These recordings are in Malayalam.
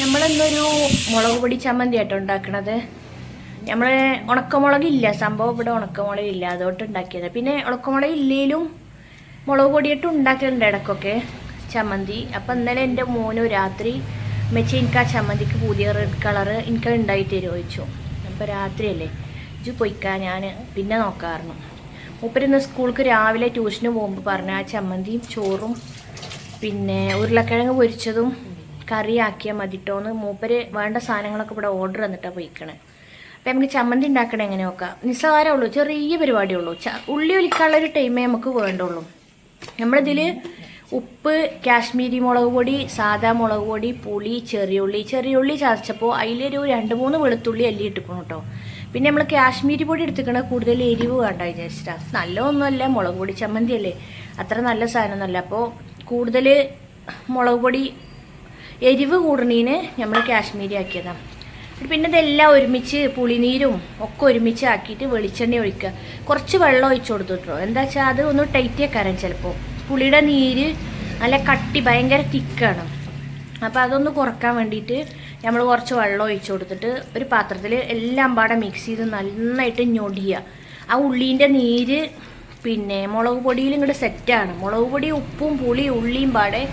നമ്മളിന്നൊരു മുളക് പൊടി ചമ്മന്തി ആയിട്ട് ഉണ്ടാക്കണത്. നമ്മൾ ഉണക്കമുളകില്ല. സംഭവം ഇവിടെ ഉണക്കമുളക് ഇല്ല അതുകൊണ്ട് ഉണ്ടാക്കിയത്. പിന്നെ ഉണക്കമുളക് ഇല്ലേലും മുളക് പൊടിയിട്ട് ഉണ്ടാക്കലുണ്ട് ഇടയ്ക്കൊക്കെ ചമ്മന്തി. അപ്പം ഇന്നലെ എന്റെ മോനു രാത്രി മെച്ച എനിക്ക് ആ ചമ്മന്തിക്ക് പുതിയ റെഡ് കളറ് എനിക്ക് ഉണ്ടായി തരുമോ ചോദിച്ചു. രാത്രിയല്ലേ. ഇജ് പൊയ്ക്കാ ഞാൻ പിന്നെ നോക്കാറുണ്ട് മൂപ്പരിന്ന് സ്കൂൾക്ക് രാവിലെ ട്യൂഷന് പോകുമ്പോൾ പറഞ്ഞ ആ ചമ്മന്തിയും ചോറും പിന്നെ ഉരുളക്കിഴങ്ങ് പൊരിച്ചതും കറിയാക്കിയാൽ മതിട്ടോന്ന് മൂപ്പര് വേണ്ട സാധനങ്ങളൊക്കെ ഇവിടെ ഓർഡർ തന്നിട്ടാണ് പോയിക്കണേ. അപ്പം നമുക്ക് ചമ്മന്തി ഉണ്ടാക്കണേ എങ്ങനെ നോക്കാം നിസ്സാരമേ ഉള്ളൂ ചെറിയ പരിപാടിയേ ഉള്ളൂ ഉള്ളി ഒലിക്കാനുള്ള ഒരു ടൈമേ നമുക്ക് വേണ്ടുള്ളൂ. നമ്മളിതിൽ ഉപ്പ് കാശ്മീരി മുളക് പൊടി സാദാ മുളക് പൊടി പുളി ചെറിയുള്ളി ചെറിയുള്ളി ചതച്ചപ്പോൾ അതിലൊരു രണ്ട് മൂന്ന് വെളുത്തുള്ളി അല്ലി ഇട്ടിക്കണം കേട്ടോ. പിന്നെ നമ്മൾ കാശ്മീരി പൊടി എടുത്തിക്കണ കൂടുതൽ എരിവ് വേണ്ട വിചാരിച്ചിട്ടാ. നല്ലതൊന്നുമല്ല മുളക് പൊടി ചമ്മന്തി അല്ലേ? അത്ര നല്ല സാധനമൊന്നുമല്ല. അപ്പോൾ കൂടുതൽ മുളക് പൊടി എരിവ് കൂടണീന് നമ്മൾ കാശ്മീരി ആക്കിയതാണ് പിന്നെ ഇതെല്ലാം ഒരുമിച്ച് പുളിനീരും ഒക്കെ ഒരുമിച്ച് ആക്കിയിട്ട് വെളിച്ചെണ്ണ ഒഴിക്കുക. കുറച്ച് വെള്ളം ഒഴിച്ചു കൊടുത്തിട്ടോ. എന്താ വെച്ചാൽ അത് ഒന്ന് ടൈറ്റ് ആക്കാരം ചിലപ്പോൾ പുളിയുടെ നീര് നല്ല കട്ടി ഭയങ്കര തിക്കാണ്. അപ്പോൾ അതൊന്ന് കുറയ്ക്കാൻ വേണ്ടിയിട്ട് നമ്മൾ കുറച്ച് വെള്ളം ഒഴിച്ചു കൊടുത്തിട്ട് ഒരു പാത്രത്തിൽ എല്ലാം പാടെ മിക്സ് ചെയ്ത് നന്നായിട്ട് ഞൊടിയുക ആ ഉള്ളീന്റെ നീര് പിന്നെ മുളക് പൊടിയിൽ ഇങ്ങോട്ട് സെറ്റാണ് മുളക് പൊടി ഉപ്പും പുളി ഉള്ളിയും പാടെ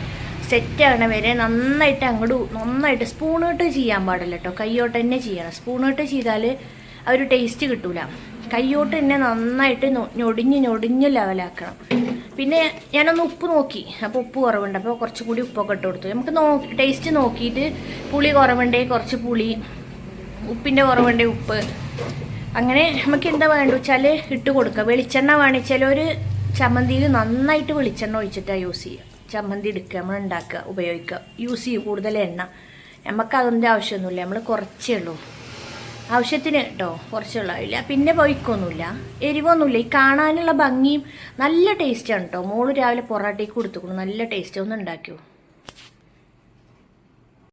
സെറ്റാകണ വരെ നന്നായിട്ട് അങ്ങോട്ട് നന്നായിട്ട് സ്പൂണിട്ട് ചെയ്യാൻ പാടില്ല കേട്ടോ കൈയോട്ട് തന്നെ ചെയ്യണം. സ്പൂണിട്ട് ചെയ്താൽ ആ ഒരു ടേസ്റ്റ് കിട്ടൂല. കൈയോട്ട് തന്നെ നന്നായിട്ട് ഞൊടിഞ്ഞ് ഞൊടിഞ്ഞ് ലെവലാക്കണം പിന്നെ ഞാനൊന്ന് ഉപ്പ് നോക്കി. അപ്പോൾ ഉപ്പ് കുറവുണ്ട്. അപ്പോൾ കുറച്ച് കൂടി ഉപ്പൊക്കെ ഇട്ട് കൊടുത്തു. നമുക്ക് നോക്കി ടേസ്റ്റ് നോക്കിയിട്ട് പുളി കുറവുണ്ടേ കുറച്ച് പുളി ഉപ്പിന്റെ കുറവുണ്ടേ ഉപ്പ്. അങ്ങനെ നമുക്ക് എന്താ വേണ്ട വെച്ചാൽ ഇട്ട് കൊടുക്കുക വെളിച്ചെണ്ണ വേണിച്ചാൽ ഒരു ചമ്മന്തിയിൽ നന്നായിട്ട് വെളിച്ചെണ്ണ ഒഴിച്ചിട്ടാണ് യൂസ് ചെയ്യുക ചമ്മന്തി എടുക്കുക നമ്മൾ ഉണ്ടാക്കുക ഉപയോഗിക്കുക. യൂസ് ചെയ്യും കൂടുതൽ എണ്ണ. നമുക്ക് അതിന്റെ ആവശ്യമൊന്നുമില്ല. നമ്മൾ കുറച്ചേ ഉള്ളൂ. ആവശ്യത്തിന് കേട്ടോ കുറച്ചുള്ള ഇല്ല പിന്നെ പൊയ്ക്കൊന്നുമില്ല എരിവൊന്നുമില്ല. ഈ കാണാനുള്ള ഭംഗിയും നല്ല ടേസ്റ്റാണ് കേട്ടോ മോൾ രാവിലെ പൊറാട്ടയ്ക്ക് കൊടുത്തുക്കണം നല്ല ടേസ്റ്റ് ഒന്ന് ഉണ്ടാക്കിയോ?